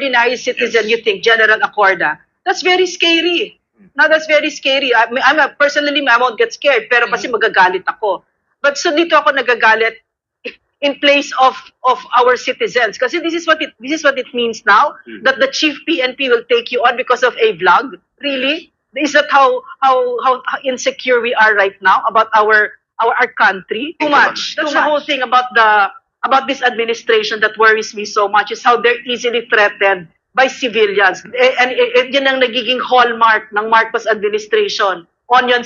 ordinary citizen you think, General Accorda, that's very scary. Now, that's very scary. I, I'm a, personally, I won't get scared, pero kasi magagalit ako. But so dito ako nagagalit in place of of our citizens. Kasi this is what it this is what it means now that the chief PNP will take you on because of a vlog. Really? Is that how how how, how insecure we are right now about our our, our country? Too much. That's the whole thing about the about this administration that worries me so much is how they're easily threatened by civilians. Eh, and, and, and yun ang nagiging hallmark ng Marcos administration. Onion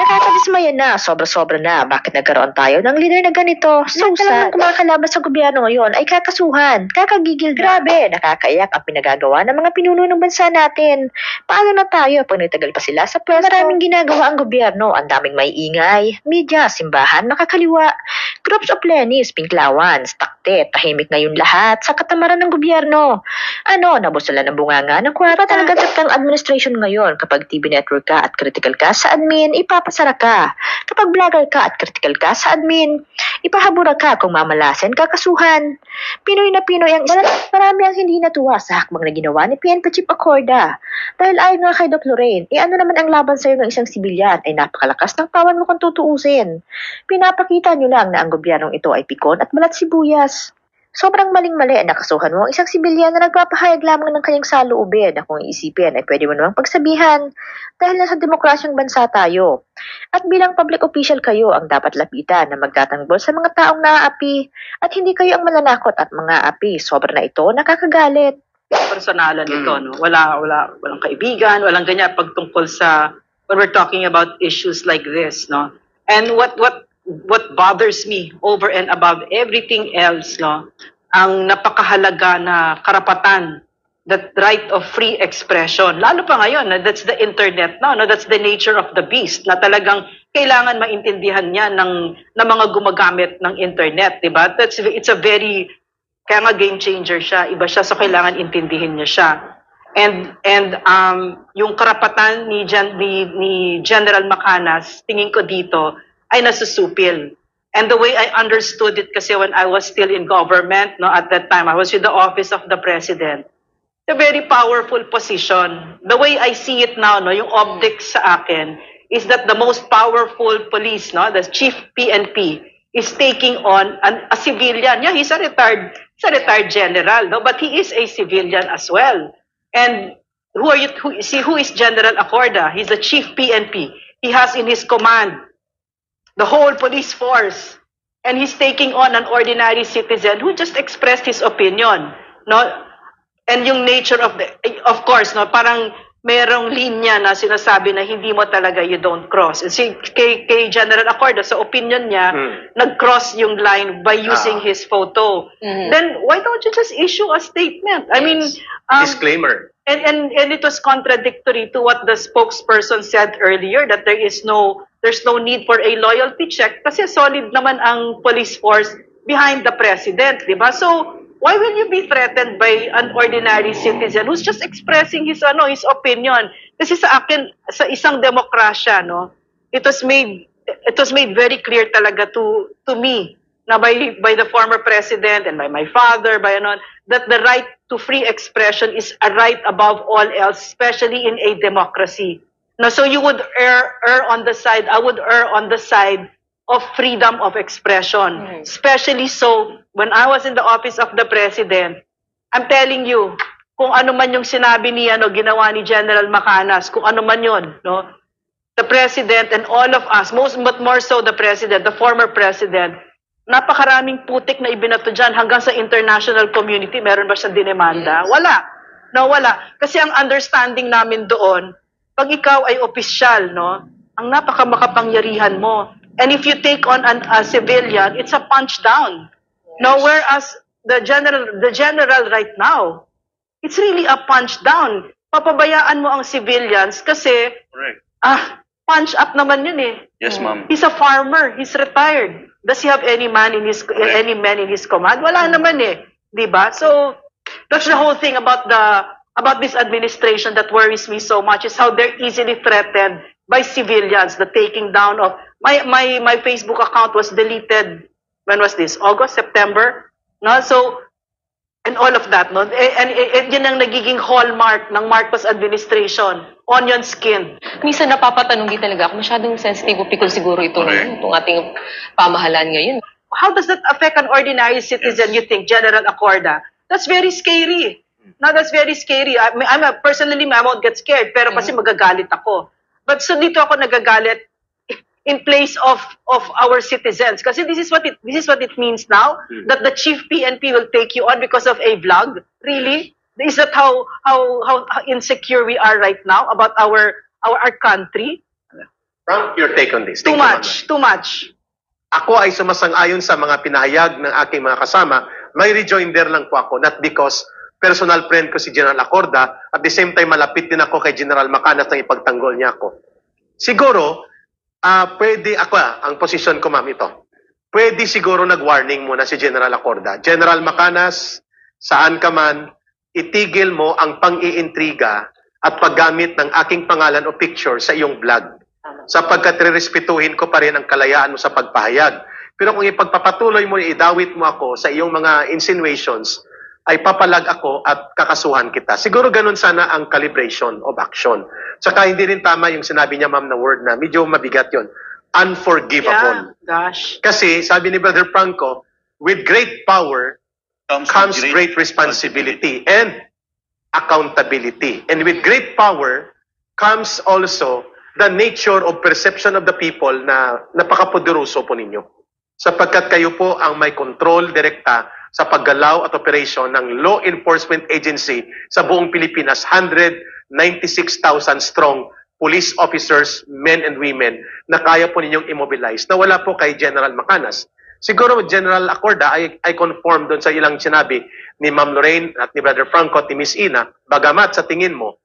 Nakakadismaya na, sobra-sobra na. Bakit nagkaroon tayo ng leader na ganito? So sad. Kumakalaban sa gobyerno ngayon ay kakasuhan, kakagigil. Grabe, nakakaiyak ang pinagagawa ng mga pinuno ng bansa natin. Paano na tayo pag nagtagal pa sila sa pwesto? Maraming ginagawa ang gobyerno, ang daming may ingay, media, simbahan, makakaliwa, groups of Lenis, pinklawans, takte, tahimik ngayon lahat sa katamaran ng gobyerno. Ano, nabusala ng bunganga ng kwarta. Talaga ang administration ngayon kapag TV network ka at critical ka sa admin, ipapasara ka. Kapag vlogger ka at critical ka sa admin, ipahabura ka kung mamalasin, kakasuhan. Pinoy na Pinoy ang isa. Marami ang hindi natuwa sa hakbang na ginawa ni PNP Chief Accorda. Dahil ayon nga kay Doc Lorraine, eh ano naman ang laban sa'yo ng isang sibilyan ay napakalakas ng tawan mo kung tutuusin. Pinapakita nyo lang na ang gobyernong ito ay pikon at balat sibuyas. Sobrang maling-mali na kasuhan mo ang isang sibilyan na nagpapahayag lamang ng kanyang saloobin na kung iisipin ay pwede mo namang pagsabihan dahil nasa demokrasyang bansa tayo. At bilang public official kayo ang dapat lapitan na magtatanggol sa mga taong naaapi at hindi kayo ang mananakot at mga api. Sobra na ito, nakakagalit. personalan nito, no? Wala, wala, walang kaibigan, walang ganyan pagtungkol sa, when we're talking about issues like this, no? And what, what, what bothers me over and above everything else, no? Ang napakahalaga na karapatan, that right of free expression. Lalo pa ngayon, na that's the internet now, no? That's the nature of the beast, na talagang kailangan maintindihan niya ng, ng mga gumagamit ng internet, di ba? That's, it's a very kaya nga game changer siya, iba siya so kailangan intindihin niya siya. And and um yung karapatan ni Gen, ni, ni General Macanas, tingin ko dito ay nasusupil. And the way I understood it kasi when I was still in government, no, at that time I was with the office of the president. A very powerful position. The way I see it now, no, yung optics sa akin is that the most powerful police, no, the chief PNP is taking on an, a civilian. Yeah, he's a retired, he's a retired general, no, but he is a civilian as well. And who are you? Who, see, who is General Accorda? He's the chief PNP. He has in his command the whole police force, and he's taking on an ordinary citizen who just expressed his opinion, no? And yung nature of the, of course, no, parang merong linya na sinasabi na hindi mo talaga you don't cross. And si kay, kay General Accorda, sa opinion niya, nag-cross yung line by using Ah. his photo. Then why don't you just issue a statement? I mean, Yes. um, Disclaimer. and, and and it was contradictory to what the spokesperson said earlier that there is no there's no need for a loyalty check kasi solid naman ang police force behind the president, di ba? So why will you be threatened by an ordinary citizen who's just expressing his ano his opinion? Kasi sa akin sa isang demokrasya, no, it was made it was made very clear talaga to to me na by by the former president and by my father by ano that the right to free expression is a right above all else especially in a democracy no so you would err err on the side i would err on the side of freedom of expression especially so when i was in the office of the president i'm telling you kung ano man yung sinabi ni ano ginawa ni General Macanas kung ano man yon no the president and all of us, most but more so the president, the former president, napakaraming putik na ibinato dyan hanggang sa international community. Meron ba siyang dinemanda? Wala. No, wala. Kasi ang understanding namin doon, pag ikaw ay opisyal, no, ang napakamakapangyarihan mo. And if you take on an, a civilian, it's a punch down. No, whereas the general, the general right now, it's really a punch down. Papabayaan mo ang civilians kasi Correct. Ah, punch up naman yun eh. Yes, ma'am. He's a farmer. He's retired. Does he have any man in his Correct. any men in his command? Wala naman eh, 'di ba? So that's the whole thing about the about this administration that worries me so much is how they're easily threatened by civilians. The taking down of my my my Facebook account was deleted. When was this? August, September? No, so and all of that, no? Eh, And, and, and yun ang nagiging hallmark ng Marcos administration, onion skin. Minsan napapatanong din talaga ako, masyadong sensitive o pikon siguro ito Correct. itong ating pamahalaan ngayon. How does that affect an ordinary citizen, you think, General Accorda? That's very scary. No, that's very scary. I, I'm a, personally, I won't get scared, pero kasi magagalit ako. But so dito ako nagagalit in place of of our citizens. Kasi this is what it this is what it means now that the chief PNP will take you on because of a vlog. Really? Is that how how how, how insecure we are right now about our our, our country? Frank, your take on this. too Thank you, much too much. Ako ay sumasang-ayon sa mga pinahayag ng aking mga kasama. May rejoinder lang po ako, not because personal friend ko si General Acorda, at the same time malapit din ako kay General Macanas nang ipagtanggol niya ako. Siguro, ah pwede, ako ah, ang posisyon ko ma'am ito. Pwede siguro nag-warning muna si General Acorda. General Macanas, saan ka man, itigil mo ang pang-iintriga at paggamit ng aking pangalan o picture sa iyong vlog sapagkat rerespetuhin ko pa rin ang kalayaan mo sa pagpahayag. Pero kung ipagpapatuloy mo, idawit mo ako sa iyong mga insinuations, ay papalag ako at kakasuhan kita. Siguro ganun sana ang calibration of action. Saka hindi rin tama yung sinabi niya ma'am na word na medyo mabigat yon yeah Unforgivable. gosh Kasi sabi ni Brother Franco, with great power comes great responsibility and accountability. And with great power comes also the nature of perception of the people na napakapoderoso po ninyo. Sapagkat kayo po ang may control direkta sa paggalaw at operation ng law enforcement agency sa buong Pilipinas, 196,000 strong police officers, men and women, na kaya po ninyong immobilize, na wala po kay General Macanas. Siguro, General Acorda, I, I conform doon sa ilang sinabi ni Ma'am Lorraine at ni Brother Franco at ni Miss Ina, bagamat sa tingin mo,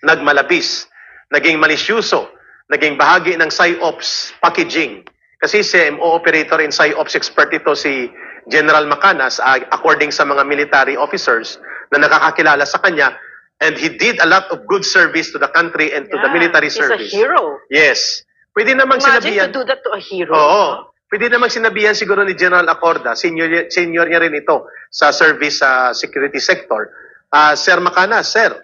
nagmalabis, naging malisyuso, naging bahagi ng PsyOps packaging. Kasi CMO operator and PsyOps expert ito si General Macanas, ah, according sa mga military officers na nakakakilala sa kanya, and he did a lot of good service to the country and to the Yeah, military he's service. a hero Yes. Pwede namang imagine sinabihan. to do that to a hero Oo. Pwede namang sinabihan siguro ni General Acorda, senior, senior niya rin ito sa service sa security sector. Ah, Sir Macana, Sir,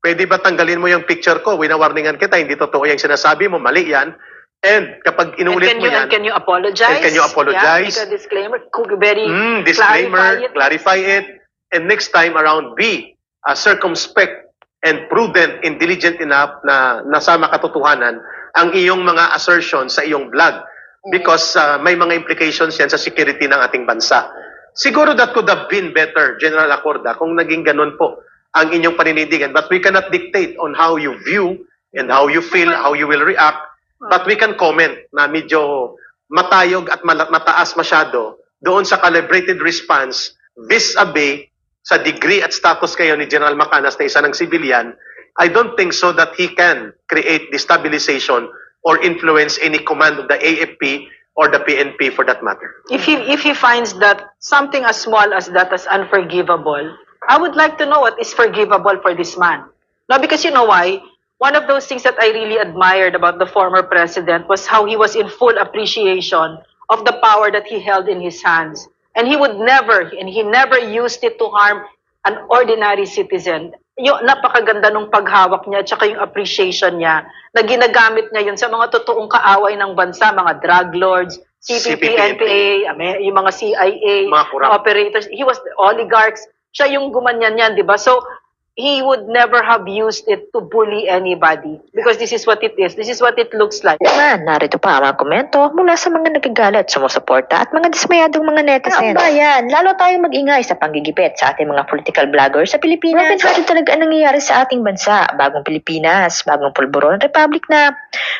pwede ba tanggalin mo yung picture ko? Winawarningan kita, hindi totoo yung sinasabi mo, mali yan. And kapag And inulit can mo you, yan, and can you apologize? And can you apologize? Yeah, make a disclaimer. Very Mm, disclaimer, clarify it. clarify it, and next time around, be uh, circumspect and prudent and diligent enough na nasama katotohanan ang iyong mga assertions sa iyong blog because uh, may mga implications yan sa security ng ating bansa. Siguro that could have been better, General Acorda, kung naging ganun po ang inyong paninindigan. But we cannot dictate on how you view and how you feel, how you will react. But we can comment na medyo matayog at mataas masyado doon sa calibrated response vis-a-vis sa degree at status kayo ni General Macanas na isa ng civilian, I don't think so that he can create destabilization or influence any command of the AFP or the PNP for that matter. If he if he finds that something as small as that is unforgivable, I would like to know what is forgivable for this man. No, because you know why? One of those things that I really admired about the former president was how he was in full appreciation of the power that he held in his hands. And he would never, and he never used it to harm an ordinary citizen. Yung napakaganda nung paghawak niya, tsaka yung appreciation niya, na ginagamit niya yun sa mga totoong kaaway ng bansa, mga drug lords, CPP, CPP, NPA, yung mga CIA, Mga corrupt. mga operators. He was the oligarchs. Siya yung gumanyan yan, di ba? So, he would never have used it to bully anybody because this is what it is. This is what it looks like. Naman, narito pa ang mga komento mula sa mga nagagalit, sumusuporta at mga dismayadong mga netizens. Ang bayan, lalo tayong mag-ingay sa panggigipit sa ating mga political vloggers sa Pilipinas. Broken-hearted talaga ang nangyayari sa ating bansa. Bagong Pilipinas, bagong pulburon, republic na.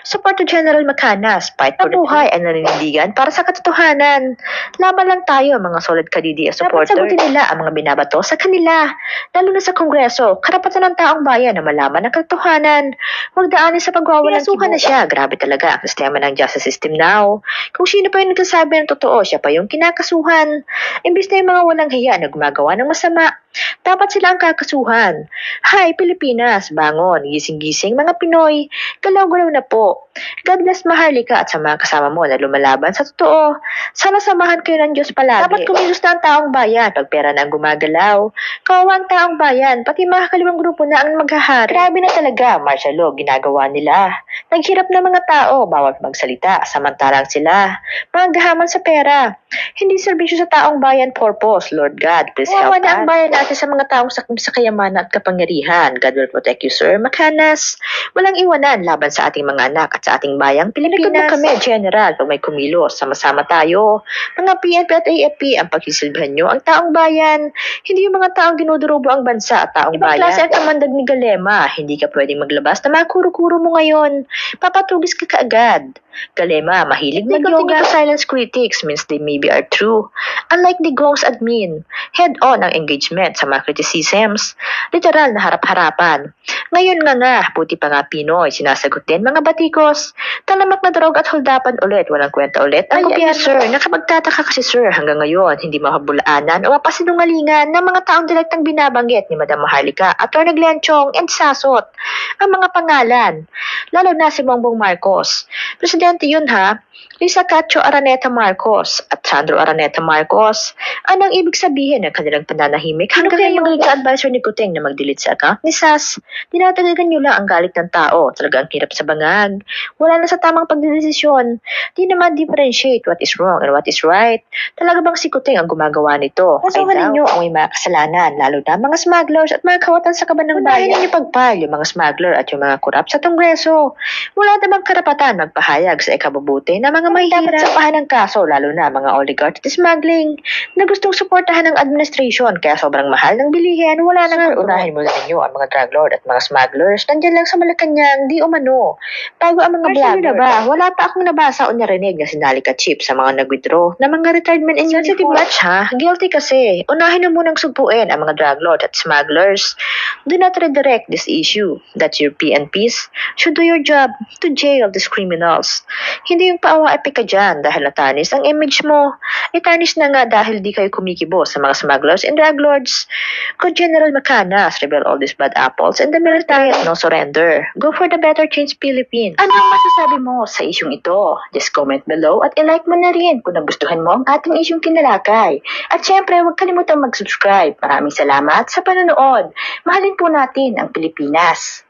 Support to General Macanas, fight for the buhay ang naninindigan para sa katotohanan. Laban lang tayo mga solid kadidiya supporters. Dapat sagutin nila ang mga binabato sa kanila, lalo na sa Kongreso. Karapatan ng taong bayan na malaman ang katotohanan. Huwag daanin sa pagwawalan Pinasukan na siya. Grabe talaga ang sistema ng justice system now. Kung sino pa yung nagsasabi ng totoo, siya pa yung kinakasuhan. Imbis na yung mga walang hiya na gumagawa ng masama, Dapat sila ang kakasuhan. Hi, Pilipinas! Bangon, gising-gising, mga Pinoy. Galaw-galaw na po. God bless Maharlika at sa mga kasama mo na lumalaban sa totoo. Sana samahan kayo ng Diyos palagi. Dapat kumilos ang taong bayan pag pera na ang gumagalaw. Kawawa ang taong bayan, pati mga kaliwang grupo na ang maghahari. Grabe na talaga, martial law, ginagawa nila. Naghirap na mga tao, bawal magsalita, samantalang sila. Mga gahaman sa pera. Hindi serbisyo sa taong bayan purpose, Lord God, please help na ang bayan natin sa mga taong sakit sa kayamanan at kapangyarihan. God will protect you, Sir Makanas. Walang iwanan laban sa ating mga anak at sa ating bayang Pilipinas. Kami, General, pag may kumilos, sama-sama tayo. Mga PNP at AFP, ang pagsisilbihan nyo, ang taong bayan. Hindi yung mga taong dinudurobo ang bansa at taong Ibang bayan. klase ang ni Galema. Hindi ka pwedeng maglabas na mga kuro-kuro mo ngayon. Papatugis ka kaagad. Galema, mahilig mag-yoga. silence critics means they maybe are true. Unlike the Gong's admin, head-on ang engagement sa mga criticisms. Literal na harap-harapan. Ngayon nga nga, puti pa nga Pinoy, sinasagot din mga batikos. Talamak na drog at holdapan ulit, walang kwenta ulit. Ang ay, sir, nakapagtataka kasi sir hanggang ngayon, hindi makabulaanan o mapasinungalingan ng mga taong direktang binabanggit ni Madam Maharlika, Atty. Glenchong, and Sasot. Ang mga pangalan, lalo na si Bongbong Marcos. Presidente yun ha, Lisa Cacho Araneta Marcos at Sandro Araneta Marcos. Anong ibig sabihin ng kanilang pananahimik? Hanggang kaya ngayon magaling ka-advisor ni Kuting na mag-delete sa account ni Sas. Dinadagdagan nyo lang ang galit ng tao. Talagang hirap sa bangag. Wala na sa tamang pagdedesisyon. Di naman differentiate what is wrong and what is right. Talaga bang si Kuting ang gumagawa nito? Kasuhan ninyo ang may mga kasalanan, lalo na mga smugglers at mga kawatan sa kaban ng bayan. ninyo pagpile yung mga smuggler at yung mga korap sa Kongreso. Wala namang karapatan magpahayag sa ikabubuti na mga mahihirap. Dapat sapahan ng kaso, lalo na mga oligarch at smuggling, na gustong suportahan ng administration kaya sobrang mahal ng bilihin, wala nang Sir, unahin muna ninyo ang mga drug lord at mga smugglers. Nandiyan lang sa Malacanang, di umano. Bago ang mga vlogger. na ba? Wala pa akong nabasa o narinig na sinali ka chip sa mga nag-withdraw na mga retirement in Sensitive match ha? Guilty kasi. Unahin na munang sugpuin ang mga drug lord at smugglers. Do not redirect this issue that your PNPs should do your job to jail these criminals. Hindi yung paawa epic ka dyan dahil natanis ang image mo. Itanis na nga dahil di kayo kumikibo sa mga smugglers and drug lords. Could General Macanas reveal all these bad apples and the military no surrender? Go for the better change Philippines. Ano ang masasabi mo sa isyong ito? Just comment below at ilike mo na rin kung nagustuhan mo ang ating isyong kinalakay. At syempre, huwag kalimutang mag-subscribe. Maraming salamat sa panonood. Mahalin po natin ang Pilipinas.